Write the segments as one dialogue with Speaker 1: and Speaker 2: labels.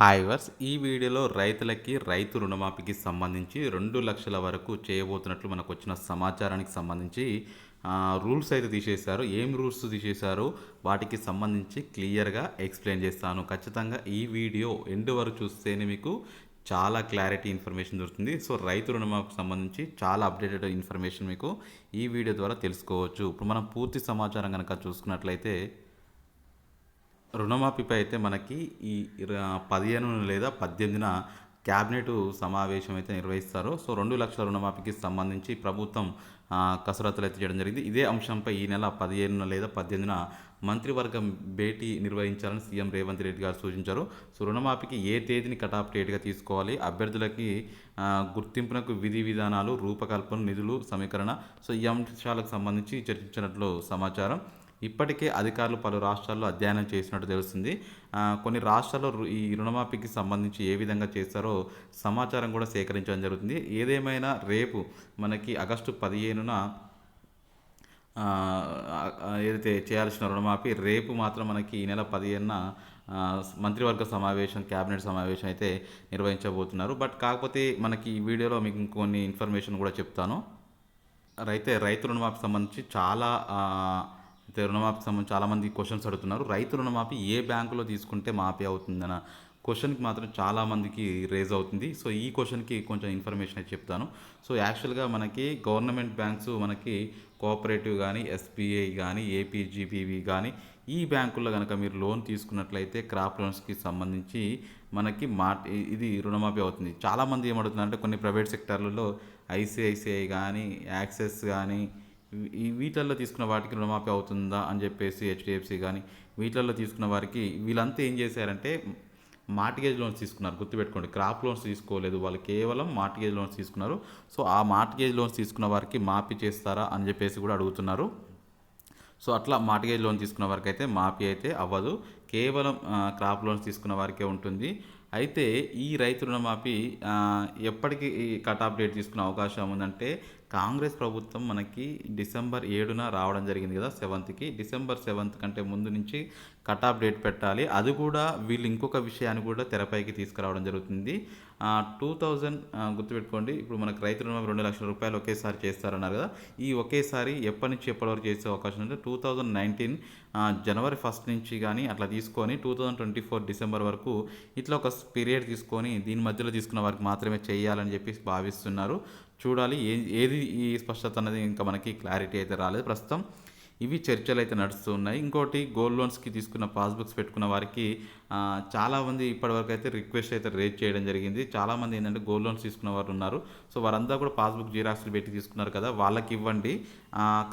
Speaker 1: Hi verse ఈ వీడియోలో రైతులకి రైతు రుణమాఫీకి సంబంధించి రెండు లక్షల వరకు చేయబోతున్నట్లు మనకు వచ్చిన సమాచారానికి సంబంధించి రూల్స్ అయితే తీసేశారు. ఏం రూల్స్ తీసేశారు? వాటికి సంబంధించి క్లియర్గా ఎక్స్ప్లెయిన్ చేస్తాను. ఖచ్చితంగా ఈ వీడియో ఎండ్ వరకు చూస్తేనే మీకు చాలా క్లారిటీ ఇన్ఫర్మేషన్ దొరుకుతుంది. సో రైతు రుణమాఫీకి సంబంధించి చాలా అప్డేటెడ్ ఇన్ఫర్మేషన్ మీకు ఈ వీడియో ద్వారా తెలుసుకోవచ్చు. ఇప్పుడు మనం పూర్తి సమాచారం కనుక చూసుకున్నట్లయితే రుణమాఫీపై అయితే మనకి ఈ పదిహేను లేదా పద్దెనిమిదిన క్యాబినెట్ సమావేశం అయితే నిర్వహిస్తారు. సో రెండు లక్షల రుణమాఫీకి సంబంధించి ప్రభుత్వం కసరత్తులు అయితే చేయడం జరిగింది. ఇదే అంశంపై ఈ నెల పదిహేనున లేదా పద్దెనిమిదిన మంత్రివర్గం భేటీ నిర్వహించాలని సీఎం రేవంత్ రెడ్డి గారు సూచించారు. సో రుణమాఫీకి ఏ తేదీని కటాఫ్ డేట్గా తీసుకోవాలి? అభ్యర్థులకి గుర్తింపునకు విధి విధానాలు రూపకల్పన నిధులు సమీకరణ సో ఈ అంశాలకు సంబంధించి చర్చించినట్లు సమాచారం. ఇప్పటికే అధికారులు పలు రాష్ట్రాల్లో అధ్యయనం చేసినట్టు తెలుస్తుంది. కొన్ని రాష్ట్రాల్లో ఈ రుణమాఫీకి సంబంధించి ఏ విధంగా చేస్తారో సమాచారం కూడా సేకరించడం జరుగుతుంది. ఏదేమైనా రేపు మనకి ఆగస్టు పదిహేనున ఏదైతే చేయాల్సిన రుణమాఫీ రేపు మాత్రం మనకి ఈ నెల పదిహేనున మంత్రివర్గ సమావేశం క్యాబినెట్ సమావేశం అయితే నిర్వహించబోతున్నారు. బట్ కాకపోతే మనకి ఈ వీడియోలో మీకు ఇంకొన్ని ఇన్ఫర్మేషన్ కూడా చెప్తాను. అయితే రైతు రుణమాఫీ సంబంధించి చాలా అయితే రుణమాఫీ సంబంధించి చాలామంది క్వశ్చన్స్ అడుగుతున్నారు. రైతు రుణమాఫీ ఏ బ్యాంకులో తీసుకుంటే మాఫీ అవుతుందన్న క్వశ్చన్కి మాత్రం చాలామందికి రేజ్ అవుతుంది. సో ఈ క్వశ్చన్కి కొంచెం ఇన్ఫర్మేషన్ అయితే చెప్తాను. సో యాక్చువల్గా మనకి గవర్నమెంట్ బ్యాంక్స్ మనకి కోఆపరేటివ్ కానీ ఎస్బీఐ కానీ ఏపీజీబీవి కానీ ఈ బ్యాంకుల్లో కనుక మీరు లోన్ తీసుకున్నట్లయితే క్రాప్ లోన్స్కి సంబంధించి మనకి మా ఇది రుణమాఫీ అవుతుంది. చాలామంది ఏమడుతున్నారంటే కొన్ని ప్రైవేట్ సెక్టార్లలో ఐసిఐసిఐ కానీ యాక్సెస్ కానీ వీటిల్లో తీసుకున్న వాటికి రుణమాఫీ అవుతుందా అని చెప్పేసి హెచ్డిఎఫ్సి కానీ వీటిల్లో తీసుకున్న వారికి వీళ్ళంతా ఏం చేశారంటే మార్టిగేజ్ లోన్స్ తీసుకున్నారు. గుర్తుపెట్టుకోండి క్రాప్ లోన్స్ తీసుకోలేదు వాళ్ళు కేవలం మార్టిగేజ్ లోన్స్ తీసుకున్నారు. సో ఆ మార్టిగేజ్ లోన్స్ తీసుకున్న వారికి మాఫీ చేస్తారా అని చెప్పేసి కూడా అడుగుతున్నారు. సో అట్లా మార్టిగేజ్ లోన్ తీసుకున్న వారికి అయితే మాఫీ అయితే అవ్వదు. కేవలం క్రాప్ లోన్స్ తీసుకున్న వారికే ఉంటుంది. అయితే ఈ రైతు రుణమాఫీ ఎప్పటికీ ఈ కట్ ఆఫ్ డేట్ తీసుకునే అవకాశం ఉందంటే కాంగ్రెస్ ప్రభుత్వం మనకి డిసెంబర్ ఏడున రావడం జరిగింది కదా సెవెంత్కి. డిసెంబర్ సెవెంత్ కంటే ముందు నుంచి కట్ ఆఫ్ డేట్ పెట్టాలి. అది కూడా వీళ్ళు ఇంకొక విషయాన్ని కూడా తెరపైకి తీసుకురావడం జరుగుతుంది. టూ థౌజండ్ గుర్తుపెట్టుకోండి. ఇప్పుడు మనకు రైతు రుణం రెండు లక్షల రూపాయలు ఒకేసారి చేస్తారన్నారు కదా. ఈ ఒకేసారి ఎప్పటి నుంచి ఎప్పటి వరకు చేసే అవకాశం ఉంటే టూ థౌజండ్ నైన్టీన్ జనవరి ఫస్ట్ నుంచి కానీ అట్లా తీసుకొని two thousand twenty four December వరకు ఇట్లా ఒక పీరియడ్ తీసుకొని దీని మధ్యలో తీసుకున్న వారికి మాత్రమే చేయాలని చెప్పి భావిస్తున్నారు. చూడాలి. ఏ ఏది ఈ స్పష్టత అనేది ఇంకా మనకి క్లారిటీ అయితే రాలేదు. ప్రస్తుతం ఇవి చర్చలు అయితే నడుస్తూ ఉన్నాయి. ఇంకోటి గోల్డ్ లోన్స్కి తీసుకున్న పాస్బుక్స్ పెట్టుకున్న వారికి చాలామంది ఇప్పటివరకు అయితే రిక్వెస్ట్ అయితే రేజ్ చేయడం జరిగింది. చాలామంది ఏంటంటే గోల్డ్ లోన్స్ తీసుకున్న వారు ఉన్నారు. సో వారంతా కూడా పాస్బుక్ జిరాక్స్లు పెట్టి తీసుకున్నారు కదా వాళ్ళకి ఇవ్వండి.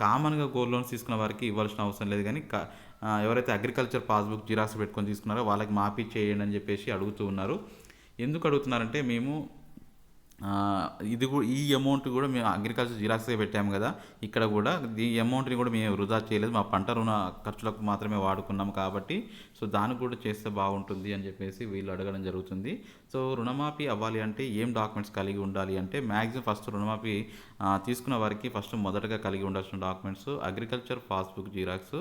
Speaker 1: కామన్గా గోల్డ్ లోన్స్ తీసుకున్న వారికి ఇవ్వాల్సిన అవసరం లేదు. కానీ ఎవరైతే అగ్రికల్చర్ పాస్బుక్ జిరాక్స్ పెట్టుకొని తీసుకున్నారో వాళ్ళకి మాఫీ చేయండి అని చెప్పేసి అడుగుతూ ఉన్నారు. ఎందుకు అడుగుతున్నారంటే మేము ఇది కూడా ఈ అమౌంట్ కూడా మేము అగ్రికల్చర్ జిరాక్స్గా పెట్టాము కదా. ఇక్కడ కూడా ఈ అమౌంట్ని కూడా మేము వృధా చేయలేదు. మా పంట రుణ ఖర్చులకు మాత్రమే వాడుకున్నాం కాబట్టి సో దానికి కూడా చేస్తే బాగుంటుంది అని చెప్పేసి వీళ్ళు అడగడం జరుగుతుంది. సో రుణమాఫీ అవ్వాలి అంటే ఏం డాక్యుమెంట్స్ కలిగి ఉండాలి అంటే మ్యాక్సిమం ఫస్ట్ రుణమాఫీ తీసుకున్న వారికి ఫస్ట్ మొదటగా కలిగి ఉండాల్సిన documents agriculture passbook xerox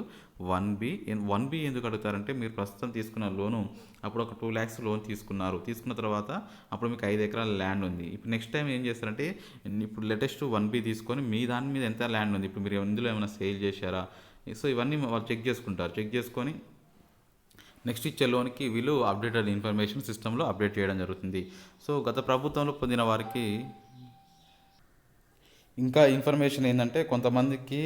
Speaker 1: one B one B ఎందుకు అడుగుతారంటే మీరు ప్రస్తుతం తీసుకున్న లోను అప్పుడు ఒక టూ ల్యాక్స్ లోన్ తీసుకున్నారు. తీసుకున్న తర్వాత అప్పుడు మీకు ఐదు ఎకరాల ల్యాండ్ ఉంది. నెక్స్ట్ టైం ఏం చేస్తారంటే ఇప్పుడు లేటెస్ట్ వన్ బి తీసుకొని మీ దాని మీద ఎంత ల్యాండ్ ఉంది? ఇప్పుడు మీరు ఇందులో ఏమైనా సేల్ చేశారా? సో ఇవన్నీ వాళ్ళు చెక్ చేసుకుంటారు. చెక్ చేసుకొని నెక్స్ట్ ఇచ్చే లోన్కి వీళ్ళు అప్డేటెడ్ ఇన్ఫర్మేషన్ సిస్టంలో అప్డేట్ చేయడం జరుగుతుంది. సో గత ప్రభుత్వంలో పొందిన వారికి ఇంకా ఇన్ఫర్మేషన్ ఏంటంటే కొంతమందికి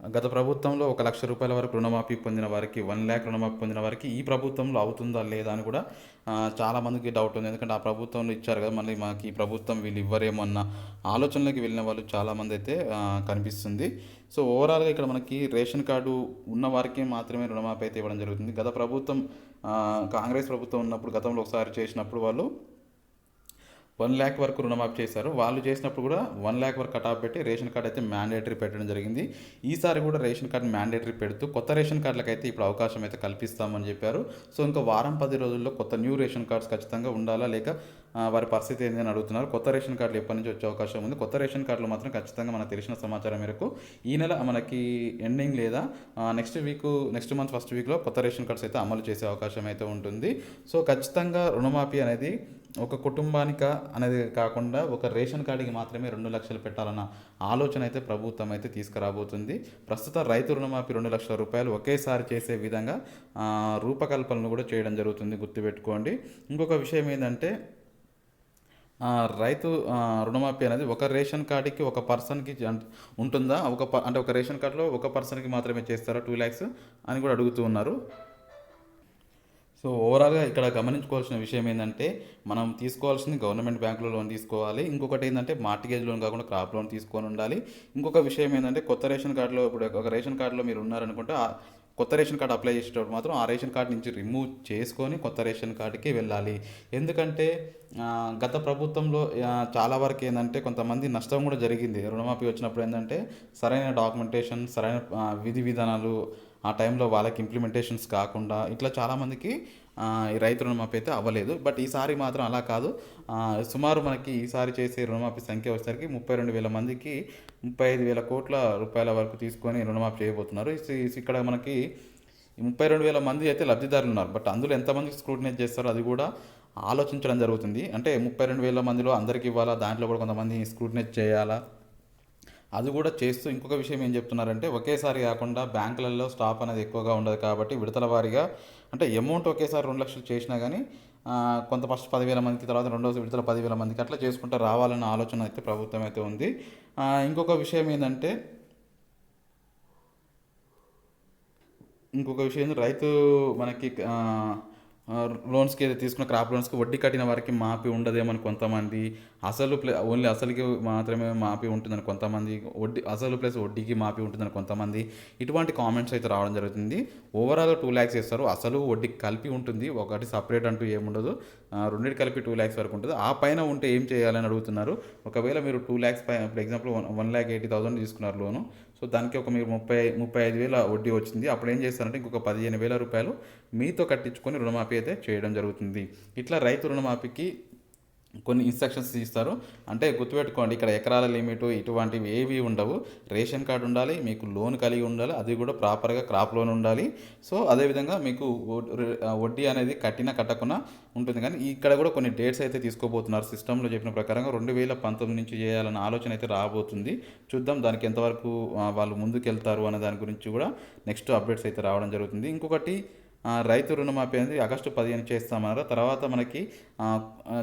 Speaker 1: గత ప్రభుత్వంలో ఒక లక్ష రూపాయల వరకు రుణమాఫీ పొందిన వారికి వన్ ల్యాక్ రుణమాఫీ పొందిన వారికి ఈ ప్రభుత్వంలో అవుతుందా లేదా అని కూడా చాలామందికి డౌట్ ఉంది. ఎందుకంటే ఆ ప్రభుత్వంలో ఇచ్చారు కదా మళ్ళీ మాకు ఈ ప్రభుత్వం వీళ్ళు ఇవ్వరేమో అన్న ఆలోచనలోకి వెళ్ళిన వాళ్ళు చాలామంది అయితే కనిపిస్తుంది. సో ఓవరాల్గా ఇక్కడ మనకి రేషన్ కార్డు ఉన్న వారికి మాత్రమే రుణమాఫీ అయితే ఇవ్వడం జరుగుతుంది. గత ప్రభుత్వం కాంగ్రెస్ ప్రభుత్వం ఉన్నప్పుడు గతంలో ఒకసారి చేసినప్పుడు వాళ్ళు వన్ ల్యాక్ వరకు రుణమాఫీ చేశారు. వాళ్ళు చేసినప్పుడు కూడా వన్ ల్యాక్ వరకు కటాఫ్ పెట్టి రేషన్ కార్డ్ అయితే మ్యాండేటరీ పెట్టడం జరిగింది. ఈసారి కూడా రేషన్ కార్డ్ మ్యాండేటరీ పెడుతూ కొత్త రేషన్ కార్డులకు అయితే ఇప్పుడు అవకాశం అయితే కల్పిస్తామని చెప్పారు. సో ఇంకా వారం పది రోజుల్లో కొత్త న్యూ రేషన్ కార్డ్స్ ఖచ్చితంగా ఉండాలా? లేక వారి పరిస్థితి ఏంటి అని అడుగుతున్నారు. కొత్త రేషన్ కార్డులు ఎప్పటి నుంచి వచ్చే అవకాశం ఉంది? కొత్త రేషన్ కార్డులు మాత్రం ఖచ్చితంగా మనకు తెలిసిన సమాచారం మేరకు ఈ నెల మనకి ఎండింగ్ లేదా next week next month first వీక్లో కొత్త రేషన్ కార్డ్స్ అయితే అమలు చేసే అవకాశం అయితే ఉంటుంది. సో ఖచ్చితంగా రుణమాఫీ అనేది ఒక కుటుంబానిక అనేది కాకుండా ఒక రేషన్ కార్డుకి మాత్రమే రెండు లక్షలు పెట్టాలన్న ఆలోచన అయితే ప్రభుత్వం అయితే తీసుకురాబోతుంది. ప్రస్తుత రైతు రుణమాఫీ రెండు లక్షల రూపాయలు ఒకేసారి చేసే విధంగా రూపకల్పనలు కూడా చేయడం జరుగుతుంది. గుర్తుపెట్టుకోండి. ఇంకొక విషయం ఏంటంటే రైతు రుణమాఫీ అనేది ఒక రేషన్ కార్డుకి ఒక పర్సన్కి ఉంటుందా? ఒక ప- అంటే ఒక రేషన్ కార్డులో ఒక పర్సన్కి మాత్రమే చేస్తారా టూ ల్యాక్స్ అని కూడా అడుగుతూ ఉన్నారు. సో ఓవరాల్గా ఇక్కడ గమనించుకోవాల్సిన విషయం ఏంటంటే మనం తీసుకోవాల్సింది గవర్నమెంట్ బ్యాంకులో లోన్ తీసుకోవాలి. ఇంకొకటి ఏంటంటే మార్టిగేజ్ లోన్ కాకుండా క్రాప్ లోన్ తీసుకొని ఉండాలి. ఇంకొక విషయం ఏంటంటే కొత్త రేషన్ కార్డులో ఇప్పుడు ఒక రేషన్ కార్డులో మీరు ఉన్నారనుకుంటే కొత్త రేషన్ కార్డు అప్లై చేసేటప్పుడు మాత్రం ఆ రేషన్ కార్డు నుంచి రిమూవ్ చేసుకొని కొత్త రేషన్ కార్డుకి వెళ్ళాలి. ఎందుకంటే గత ప్రభుత్వంలో చాలా వరకు ఏంటంటే కొంతమంది నష్టం కూడా జరిగింది. రుణమాఫీ వచ్చినప్పుడు ఏంటంటే సరైన డాక్యుమెంటేషన్ సరైన విధి విధానాలు ఆ టైంలో వాళ్ళకి ఇంప్లిమెంటేషన్స్ కాకుండా ఇట్లా చాలామందికి ఈ రైతు రుణమాఫీ అయితే అవ్వలేదు. బట్ ఈసారి మాత్రం అలా కాదు. సుమారు మనకి ఈసారి చేసే రుణమాఫీ సంఖ్య వచ్చేసరికి ముప్పై రెండు వేల మందికి ముప్పై ఐదు వేల కోట్ల రూపాయల వరకు తీసుకొని రుణమాఫీ చేయబోతున్నారు. ఇక్కడ మనకి ముప్పై రెండు వేల మంది అయితే లబ్ధిదారులు ఉన్నారు. బట్ అందులో ఎంతమందికి స్క్రూటినైజ్ చేస్తారో అది కూడా ఆలోచించడం జరుగుతుంది. అంటే ముప్పై రెండు వేల మందిలో అందరికి ఇవ్వాలా? దాంట్లో కూడా కొంతమంది స్క్రూటినైజ్ చేయాలా? అది కూడా చేస్తూ ఇంకొక విషయం ఏం చెప్తున్నారంటే ఒకేసారి కాకుండా బ్యాంకులలో స్టాప్ అనేది ఎక్కువగా ఉండదు కాబట్టి విడతల వారీగా అంటే అమౌంట్ ఒకేసారి రెండు లక్షలు చేసినా కానీ కొంత ఫస్ట్ పదివేల మందికి తర్వాత రెండో విడతల పదివేల మందికి అట్లా చేసుకుంటూ రావాలన్న ఆలోచన అయితే ప్రభుత్వం అయితే ఉంది. ఇంకొక విషయం ఏంటంటే ఇంకొక విషయం రైతు మనకి లోన్స్కి ఏదో తీసుకున్న క్రాప్ లోన్స్కి వడ్డీ కట్టిన వారికి మాఫీ ఉండదేమని కొంతమంది అసలు ప్లే ఓన్లీ అసలుకి మాత్రమే మాఫీ ఉంటుందని కొంతమంది వడ్డీ అసలు ప్లస్ వడ్డీకి మాఫీ ఉంటుందని కొంతమంది ఇటువంటి కామెంట్స్ అయితే రావడం జరుగుతుంది. ఓవరాల్ టూ ల్యాక్స్ ఇస్తారు అసలు వడ్డీ కలిపి ఉంటుంది. ఒకటి సపరేట్ అంటూ ఏముండదు రెండింటి కలిపి టూ ల్యాక్స్ వరకు ఉంటుంది. ఆ పైన ఉంటే ఏం చేయాలని అడుగుతున్నారు? ఒకవేళ మీరు టూ ల్యాక్స్ పైన for example one one lakh eighty thousand తీసుకున్నారు లోను సో దానికి ఒక మీరు ముప్పై ముప్పై ఐదు వేల వడ్డీ వచ్చింది. అప్పుడు ఏం చేస్తారంటే ఇంకొక పదిహేను వేల రూపాయలు మీతో కట్టించుకొని రుణమాఫీ అయితే చేయడం జరుగుతుంది. ఇట్లా రైతు రుణమాఫీకి కొన్ని ఇన్స్ట్రక్షన్స్ ఇస్తారు అంటే గుర్తుపెట్టుకోండి ఇక్కడ ఎకరాల లిమిట్ ఇటువంటివి ఏవి ఉండవు. రేషన్ కార్డు ఉండాలి మీకు లోన్ కలిగి ఉండాలి అది కూడా ప్రాపర్గా క్రాప్ లోన్ ఉండాలి. సో అదేవిధంగా మీకు వడ్డీ అనేది కట్టినా కట్టకుండా ఉంటుంది. కానీ ఇక్కడ కూడా కొన్ని డేట్స్ అయితే తీసుకోబోతున్నారు. సిస్టంలో చెప్పిన ప్రకారంగా రెండు వేల పంతొమ్మిది నుంచి చేయాలన్న ఆలోచన అయితే రాబోతుంది. చూద్దాం దానికి ఎంతవరకు వాళ్ళు ముందుకెళ్తారు అనే దాని గురించి కూడా నెక్స్ట్ అప్డేట్స్ అయితే రావడం జరుగుతుంది. ఇంకొకటి రైతు రుణమాఫీ అనేది ఆగస్టు పదిహేను చేస్తామన్నారు. తర్వాత మనకి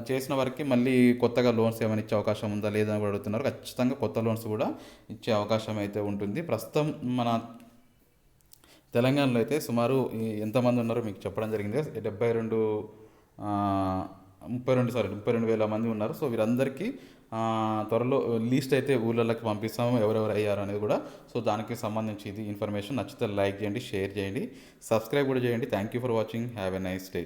Speaker 1: చేసిన వారికి మళ్ళీ కొత్తగా లోన్స్ ఏమైనా ఇచ్చే అవకాశం ఉందా లేదా కూడా అడుగుతున్నారు. ఖచ్చితంగా కొత్త లోన్స్ కూడా ఇచ్చే అవకాశం అయితే ఉంటుంది. ప్రస్తుతం మన తెలంగాణలో అయితే సుమారు ఎంతమంది ఉన్నారో మీకు చెప్పడం జరిగింది. డెబ్బై రెండు ముప్పై రెండు సారీ ముప్పై రెండు వేల మంది ఉన్నారు. సో వీరందరికీ త్వరలో లీస్ట్ అయితే ఊళ్ళకి పంపిస్తాము ఎవరెవరు అయ్యారు అనేది కూడా. సో దానికి సంబంధించి ఇది ఇన్ఫర్మేషన్ నచ్చితే లైక్ చేయండి షేర్ చేయండి సబ్స్క్రైబ్ కూడా చేయండి. Thank you for watching have a nice day